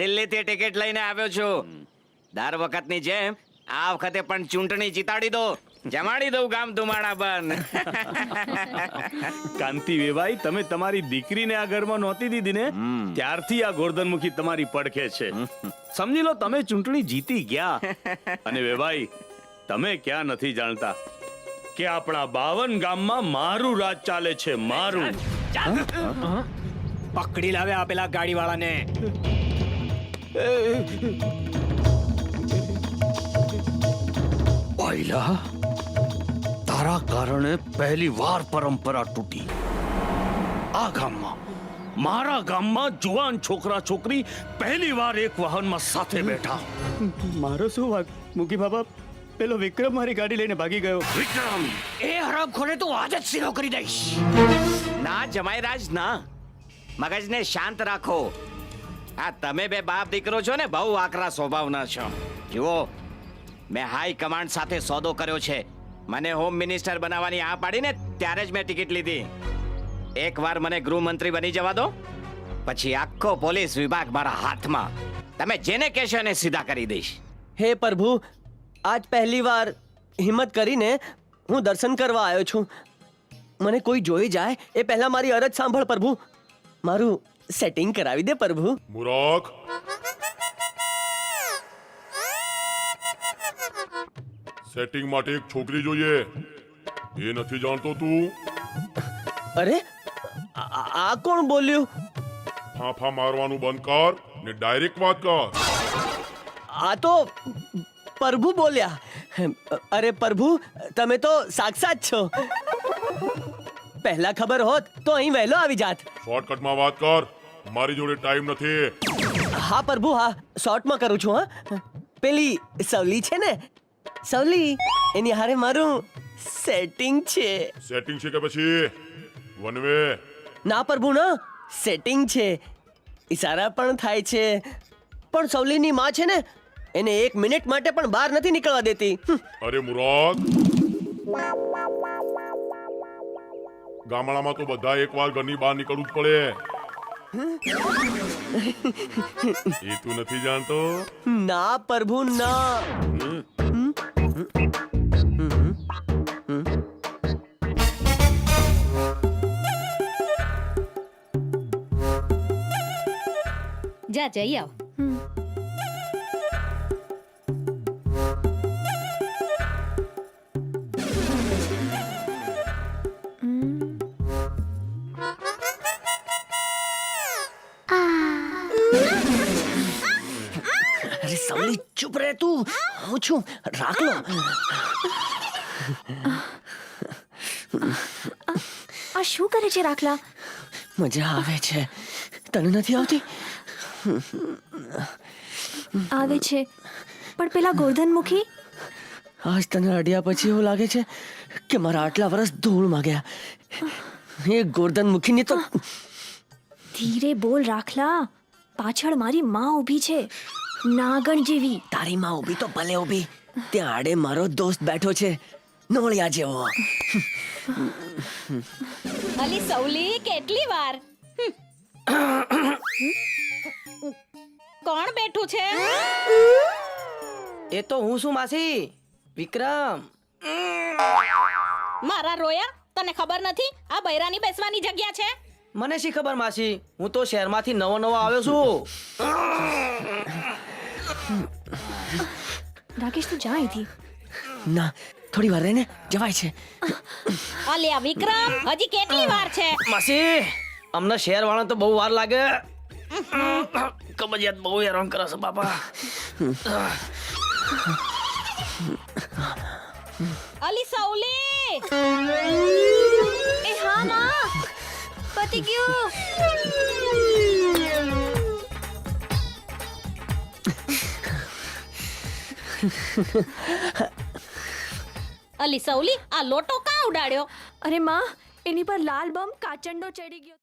દિલ્હીથી ટિકિટ લઈને આવ્યો છું. દર વખતની જેમ આ વખતે પણ ચૂંટણી જીતાડી દો. જમાડી દઉં ગામ ધુમાડા બન કાંતિ વેવાઈ તમે તમારી દીકરીને આ ઘરમાં નહોતી દીધી ને? ત્યારથી આ ગોરધનમુખી તમારી પડખે છે. સમજી લો તમે ચૂંટણી જીતી ગયા. અને વેવાઈ તમે ક્યાં નથી જાણતા કે આપણા બાવન ગામમાં મારું રાજ ચાલે છે મારું. પકડી લાવે આ પેલા ગાડી વાળાને પહેલા તારા કારણે પહેલી વાર પરંપરા તૂટી. આ ગામમાં મારા ગામમાં જુવાન છોકરા છોકરી પહેલી વાર એક વાહનમાં સાથે બેઠા. મારો શું વાત? મુકી બાબા પેલો વિક્રમ મારી ગાડી લઈને ભાગી ગયો. વિક્રમ એ હરામ ખોરે તું આજ જ સીધો કરી દઈશ. ના જમાઈ રાજ ના. મગજને શાંત રાખો. આ તમે બે બાપ દીકરો છો ને, બહુ આકરા સ્વભાવના છો. જુઓ, મેં હાઈ કમાન્ડ સાથે સોદો કર્યો છે. મને હોમ મિનિસ્ટર બનાવવાની આ પાડીને ત્યારે જ મેં ટિકિટ લીધી. એકવાર મને ગૃહમંત્રી બની જવા દો, પછી આખો પોલીસ વિભાગ મારા હાથમાં. તમે જેને કહેશો એને સીધા કરી દઈશ. હે પ્રભુ, આજ પહેલી વાર હિંમત કરીને હું દર્શન કરવા આવ્યો છું. મને કોઈ જોઈ જાય, એ પહેલા મારી અરજ સાંભળ પ્રભુ. મારું સેટિંગ કરાવી દે પ્રભુ. મુરાક સેટિંગ માટે એક છોકરી જોઈએ. એ નથી જાણતો તું. અરે આ કોણ બોલ્યું? ફાંફા મારવાનું બંધ કર ને ડાયરેક્ટ વાત કર. આ તો પ્રભુ બોલ્યા. અરે પ્રભુ તમે તો સાક્ષાત છો. પહેલા ખબર હોત તો અહીં વહેલો આવી જાત. શોર્ટકટમાં વાત કર. મારી જોડે ટાઈમ નથી. હા પ્રભુ હા. શોર્ટમાં કરું છું હા. પેલી સવલી છે ને? સવલી એની હારે મારું સેટિંગ છે. સેટિંગ છે કે પછી? વનવે ના પ્રભુ ના. સેટિંગ છે. ઈશારા પણ થાય છે. પણ સવલીની માં છે ને એને એક મિનિટ માટે પણ બહાર નથી નીકળવા દેતી. અરે મુરાદ. ગામડામાં તો બધા એકવાર ઘરની બહાર નીકળવું જ પડે. એ તું નથી જાણતો? ના પ્રભુ ના. જા જઈ આવ. સવલી ચૂપ રહે તું હું છું રાખ લો આ શું કરે છે રાખલા મજા આવે છે તને નથી આવતી આવે છે પણ પેલા ગોરધનમુખી આજ તને અડ્યા પછી એવું લાગે છે કે મારા આટલા વર્ષ ધૂળ માગ્યા એ ગોરધન મુખીની તો ધીરે બોલ રાખલા પાછળ મારી માં ઊભી છે નાગણ જેવી. તારી માં ઊભી તો ભલે ઊભી. ત્યાં આડે મારો દોસ્ત બેઠો છે. નોળિયા જેવો. અલી સૌલી કેટલી વાર? કોણ બેઠું છે? એ તો હું શું માસી. વિક્રમ. મારા રોયા તને ખબર નથી? આ બૈરાની બેસવાની જગ્યા છે? મને શી ખબર માસી? હું તો શહેરમાંથી નવો નવો આવ્યો છું. રાકેશ તું જા અહીંથી. ના થોડી વાર રહીને જવાય છે. અલ્યા વિક્રમ હજી કેટલી વાર છે? માસી અમને શહેર વાળા તો બહુ વાર લાગે. કબજિયાત બહુ હેરાન કરે છે બાપા. અલી સૌલી! અલી સૌલી આ લોટો કા ઉડાડ્યો? અરે માં, એની પર લાલ બમ કાચંડો ચડી ગયો.